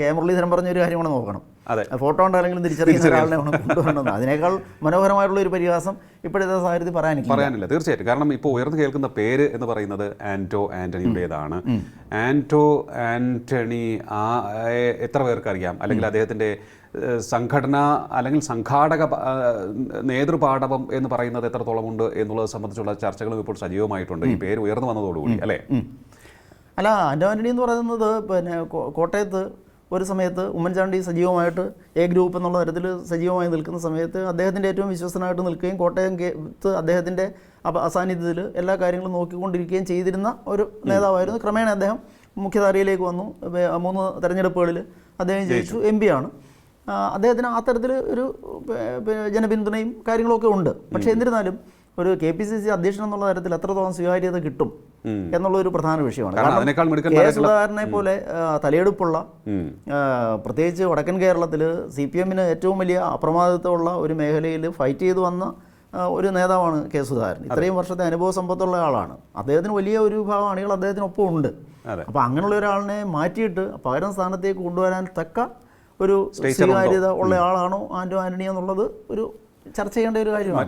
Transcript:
K Muraleedharan പറഞ്ഞ ഒരു കാര്യം കൂടെ നോക്കണം. അതെ. ഫോട്ടോ ഉണ്ടായാലും തിരിച്ചറിയുന്ന ഒരാളിനെ കൊണ്ടുവരണമെന്ന് അതിനേക്കാൾ മനോഹരമായിട്ടുള്ള ഒരു പരിഹാസം ഇപ്പോഴത്തെ സാഹചര്യത്തിൽ പറയാനില്ല. പറയാനില്ല. തീർച്ചയായിട്ടും. കാരണം ഇപ്പോൾ ഉയർന്നു കേൾക്കുന്ന പേര് എന്ന് പറയുന്നത് ആന്റോ ആന്റണിയുടേതാണ്. ആന്റോ ആന്റണി ആ എത്ര പേർക്ക് അറിയാം? അല്ലെങ്കിൽ അദ്ദേഹത്തിന്റെ സംഘടന അല്ലെങ്കിൽ സംഘാടക നേതൃപാഠവം എന്ന് പറയുന്നത് എത്രത്തോളം ഉണ്ട് എന്നുള്ളത് സംബന്ധിച്ചുള്ള ചർച്ചകളും ഇപ്പോൾ സജീവമായിട്ടുണ്ട്. ഈ പേര് ഉയർന്നു വന്നതോടുകൂടി അല്ലേ. അല്ല ആന്റോ ആന്റണി എന്ന് പറയുന്നത് പിന്നെ കോട്ടയത്ത് ഒരു സമയത്ത് ഉമ്മൻചാണ്ടി സജീവമായിട്ട് എ ഗ്രൂപ്പ് എന്നുള്ള തരത്തിൽ സജീവമായി നിൽക്കുന്ന സമയത്ത് അദ്ദേഹത്തിന്റെ ഏറ്റവും വിശ്വസനായിട്ട് നിൽക്കുകയും കോട്ടയം കേത്ത് അദ്ദേഹത്തിന്റെ അസാന്നിധ്യത്തിൽ എല്ലാ കാര്യങ്ങളും നോക്കിക്കൊണ്ടിരിക്കുകയും ചെയ്തിരുന്ന ഒരു നേതാവായിരുന്നു. ക്രമേണ അദ്ദേഹം മുഖ്യധാരയിലേക്ക് വന്നു. മൂന്ന് തെരഞ്ഞെടുപ്പുകളിൽ അദ്ദേഹം ജയിച്ചു. എം പി ആണ്. അദ്ദേഹത്തിന് ആ തരത്തിൽ ഒരു ജനപിന്തുണയും കാര്യങ്ങളൊക്കെ ഉണ്ട്. പക്ഷേ എന്നിരുന്നാലും ഒരു കെ പി സി സി അധ്യക്ഷൻ എന്നുള്ള തരത്തിൽ എത്രത്തോളം സ്വീകാര്യത കിട്ടും എന്നുള്ള ഒരു പ്രധാന വിഷയമാണ്. കാരണം കെ സുധാകരനെ പോലെ തലയെടുപ്പുള്ള. പ്രത്യേകിച്ച് വടക്കൻ കേരളത്തിൽ സി പി എമ്മിന് ഏറ്റവും വലിയ അപ്രമാദിത്വമുള്ള ഒരു മേഖലയിൽ ഫൈറ്റ് ചെയ്തു വന്ന ഒരു നേതാവാണ് കെ സുധാകരൻ ഇത്രയും വർഷത്തെ അനുഭവ സമ്പത്തുള്ള ആളാണ്. അദ്ദേഹത്തിന് വലിയ ഒരു വിഭാഗം അണികൾ അദ്ദേഹത്തിനൊപ്പം ഉണ്ട്. അപ്പോൾ അങ്ങനെയുള്ള ഒരാളിനെ മാറ്റിയിട്ട് പകരം സ്ഥാനത്തേക്ക് കൊണ്ടുവരാൻ തക്ക ഒരു സ്വീകാര്യത ഉള്ള ആളാണോ ആന്റോ ആന്റണി എന്നുള്ളത് ഒരു ചർച്ച ചെയ്യേണ്ട ഒരു കാര്യമാണ്.